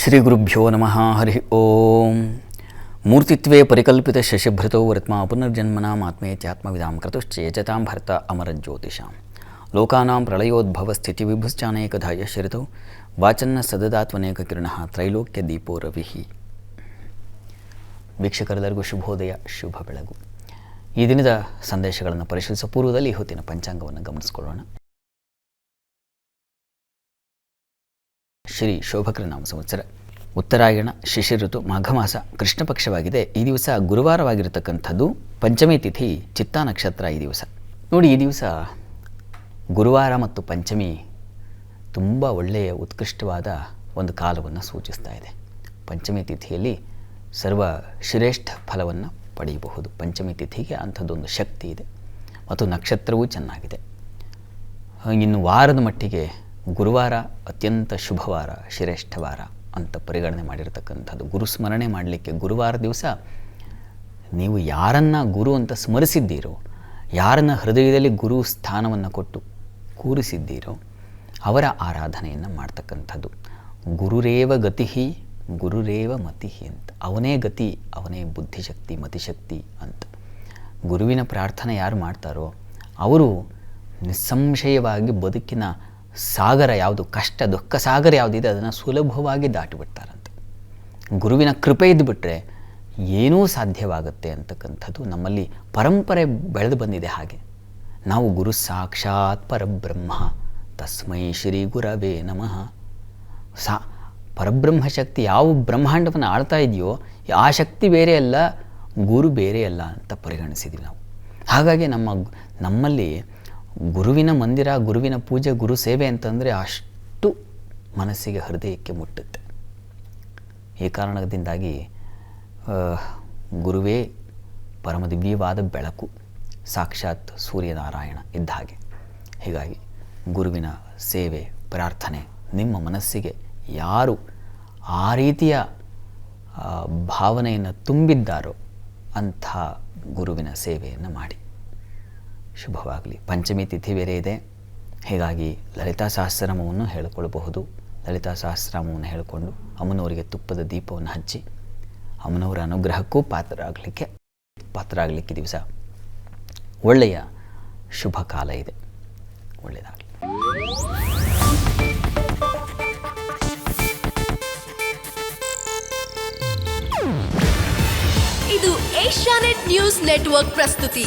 ಶ್ರೀ ಗುರುಭ್ಯೋ ನಮಃ, ಹರಿ ಓಂ. ಮೂರ್ತಿತ್ವೇ ಪರಿಕಲ್ಪಿತ ಶಶಿಭೃತೋ ವರ್ತ್ಮ ಪುನರ್ಜನ್ಮನಾಮಾತ್ಮೇತ್ಯಾತ್ಮವಿದಾಂ ಕ್ರತುಶ್ಚೇಚತಾಂ ಭರ್ತ ಅಮರಜ್ಯೋತಿಷಾಂ ಲೋಕಾನಾಂ ಪ್ರಳಯೋದ್ಭವ ಸ್ಥಿತಿ ವಿಭುಶ್ಚಾನೇಕಧಾ ಶಿರತೋ. ವಾಚನ್ನ ಸದದಾತ್ವನೇಕ ಕಿರಣ ತ್ರೈಲೋಕ್ಯ ದೀಪೋ ರವಿಹಿ ವೀಕ್ಷಕರೆಲ್ಲರಿಗೂ ಶುಭೋದಯ, ಶುಭ ಬೆಳಗು. ಈ ದಿನದ ಸಂದೇಶಗಳನ್ನು ಪರಿಶೀಲಿಸುವ ಪೂರ್ವದಲ್ಲಿ ಹೊತ್ತಿನ ಪಂಚಾಂಗವನ್ನು ಗಮನಿಸಿಕೊಳ್ಳೋಣ. ಶ್ರೀ ಶೋಭಕರ ನಾಮ ಸಂವತ್ಸರ. ಉತ್ತರಾಯಣ, ಶಿಶಿಋತು ಮಾಘ ಮಾಸ ಕೃಷ್ಣ ಪಕ್ಷವಾಗಿದೆ ಈ ದಿವಸ ಗುರುವಾರವಾಗಿರತಕ್ಕಂಥದ್ದು ಪಂಚಮಿ ತಿಥಿ, ಚಿತ್ತಾ ನಕ್ಷತ್ರ ಈ ದಿವಸ. ನೋಡಿ, ಈ ದಿವಸ ಗುರುವಾರ ಮತ್ತು ಪಂಚಮಿ ತುಂಬ ಒಳ್ಳೆಯ, ಉತ್ಕೃಷ್ಟವಾದ ಒಂದು ಕಾಲವನ್ನು ಸೂಚಿಸ್ತಾ ಇದೆ. ಪಂಚಮಿ ತಿಥಿಯಲ್ಲಿ ಸರ್ವ ಶ್ರೇಷ್ಠ ಫಲವನ್ನು ಪಡೆಯಬಹುದು. ಪಂಚಮಿ ತಿಥಿಗೆ ಅಂಥದ್ದೊಂದು ಶಕ್ತಿ ಇದೆ. ಮತ್ತು ನಕ್ಷತ್ರವೂ ಚೆನ್ನಾಗಿದೆ. ಇನ್ನು ವಾರದ ಮಟ್ಟಿಗೆ ಗುರುವಾರ ಅತ್ಯಂತ ಶುಭವಾರ ಶ್ರೇಷ್ಠ ವಾರ ಅಂತ ಪರಿಗಣನೆ ಮಾಡಿರತಕ್ಕಂಥದ್ದು. ಗುರು ಸ್ಮರಣೆ ಮಾಡಲಿಕ್ಕೆ ಗುರುವಾರ ದಿವಸ ನೀವು ಯಾರನ್ನು ಗುರು ಅಂತ ಸ್ಮರಿಸಿದ್ದೀರೋ, ಯಾರನ್ನ ಹೃದಯದಲ್ಲಿ ಗುರು ಸ್ಥಾನವನ್ನು ಕೊಟ್ಟು ಕೂರಿಸಿದ್ದೀರೋ, ಅವರ ಆರಾಧನೆಯನ್ನು ಮಾಡ್ತಕ್ಕಂಥದ್ದು. ಗುರುರೇವ ಗತಿ ಗುರುರೇವ ಮತಿ ಅಂತ. ಅವನೇ ಗತಿ, ಅವನೇ ಬುದ್ಧಿಶಕ್ತಿ, ಮತಿಶಕ್ತಿ ಅಂತ. ಗುರುವಿನ ಪ್ರಾರ್ಥನೆ ಯಾರು ಮಾಡ್ತಾರೋ, ಅವರು ನಿಸ್ಸಂಶಯವಾಗಿ ಬದುಕಿನ ಸಾಗರ ಯಾವುದು, ಕಷ್ಟ, ದುಃಖ, ಸಾಗರ ಯಾವುದಿದೆ, ಅದನ್ನು ಸುಲಭವಾಗಿ ದಾಟಿಬಿಡ್ತಾರಂತೆ. ಗುರುವಿನ ಕೃಪೆ ಇದ್ದುಬಿಟ್ರೆ ಏನೂ ಸಾಧ್ಯವಾಗುತ್ತೆ ಅಂತಕ್ಕಂಥದ್ದು ನಮ್ಮಲ್ಲಿ ಪರಂಪರೆ ಬೆಳೆದು ಬಂದಿದೆ ಹಾಗೆ. ನಾವು ಗುರು ಸಾಕ್ಷಾತ್ ಪರಬ್ರಹ್ಮ, ತಸ್ಮೈ ಶ್ರೀ ಗುರವೇ ನಮಃ. ಸಾ, ಪರಬ್ರಹ್ಮ ಶಕ್ತಿ ಯಾವ ಬ್ರಹ್ಮಾಂಡವನ್ನು ಆಳ್ತಾ ಇದೆಯೋ, ಆ ಶಕ್ತಿ ಬೇರೆ ಅಲ್ಲ ಗುರು ಬೇರೆ ಅಲ್ಲ ಅಂತ ಪರಿಗಣಿಸಿದ್ವಿ ನಾವು. ಹಾಗಾಗಿ ನಮ್ಮ, ನಮ್ಮಲ್ಲಿ ಗುರುವಿನ ಮಂದಿರ, ಗುರುವಿನ ಪೂಜೆ, ಗುರು ಸೇವೆ ಅಂತಂದರೆ ಅಷ್ಟು ಮನಸ್ಸಿಗೆ ಹೃದಯಕ್ಕೆ ಮುಟ್ಟುತ್ತೆ. ಈ ಕಾರಣದಿಂದಾಗಿ ಗುರುವೇ ಪರಮ ದಿವ್ಯವಾದ ಬೆಳಕು, ಸಾಕ್ಷಾತ್ ಸೂರ್ಯನಾರಾಯಣ ಇದ್ದ ಹಾಗೆ. ಹೀಗಾಗಿ ಗುರುವಿನ ಸೇವೆ, ಪ್ರಾರ್ಥನೆ ನಿಮ್ಮ ಮನಸ್ಸಿಗೆ ಯಾರು ಆ ರೀತಿಯ ಭಾವನೆಯನ್ನು ತುಂಬಿದ್ದಾರೋ ಅಂಥ ಗುರುವಿನ ಸೇವೆಯನ್ನು ಮಾಡಿ. ಶುಭವಾಗಲಿ. ಪಂಚಮಿ ತಿಥಿ ಬೇರೆ ಇದೆ. ಹೀಗಾಗಿ ಲಲಿತಾ ಸಹಸ್ರನಾಮವನ್ನು ಹೇಳಿಕೊಳ್ಳಬಹುದು ಲಲಿತಾ ಸಹಸ್ರನಾಮವನ್ನು ಹೇಳಿಕೊಂಡು ಅಮ್ಮನವರಿಗೆ ತುಪ್ಪದ ದೀಪವನ್ನು ಹಚ್ಚಿ ಅಮ್ಮನವರ ಅನುಗ್ರಹಕ್ಕೂ ಪಾತ್ರರಾಗಲಿಕ್ಕೆ ಪಾತ್ರರಾಗಲಿಕ್ಕೆ ದಿವಸ ಒಳ್ಳೆಯ ಶುಭ ಕಾಲ ಇದೆ. ಒಳ್ಳೆಯದಾಗಲಿ. ಇದು ಏಷ್ಯಾನೆಟ್ ನ್ಯೂಸ್ ನೆಟ್ವರ್ಕ್ ಪ್ರಸ್ತುತಿ.